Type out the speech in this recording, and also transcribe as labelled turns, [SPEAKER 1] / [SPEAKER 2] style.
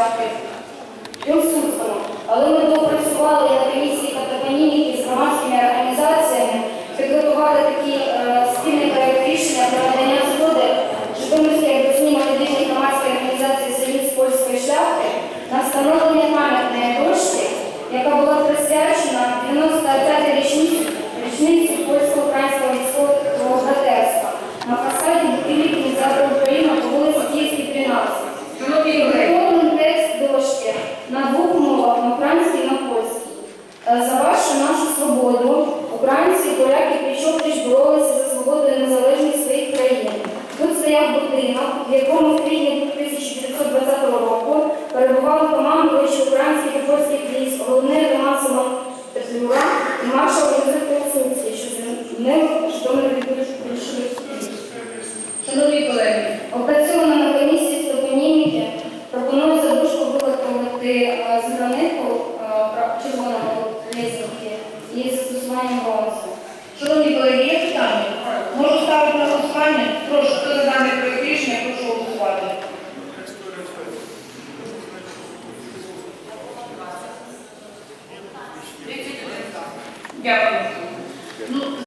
[SPEAKER 1] десятки. Інсульсами. Але ми допрацювали на комісії та компанійники з громадськими організаціями підготували такі е, спільні проєкт рішення про надання згоди Житомирській обласній молодіжній громадської організації «Союз польської шляхти на встановлення пам'ятної дошки, яка була присвячена 95 мовах на українській і на польській. Е, за вашу нашу свободу українці і поляки пліч-опліч боролися за свободу і незалежність своїх країн. Тут стояв будинок, в якому в квітні 1920 року перебували командуючі українських і польських військ, головне роман Симон Петлюра і маршал Юзеф Пілсуцький, що з ним Житомир від
[SPEAKER 2] Шановні колеги.
[SPEAKER 1] Застосуванням голосу.
[SPEAKER 2] шановні колеги, є питання? Можу ставити на голосування? Прошу, хто за даний проєкт рішення, прошу голосувати. Дякую.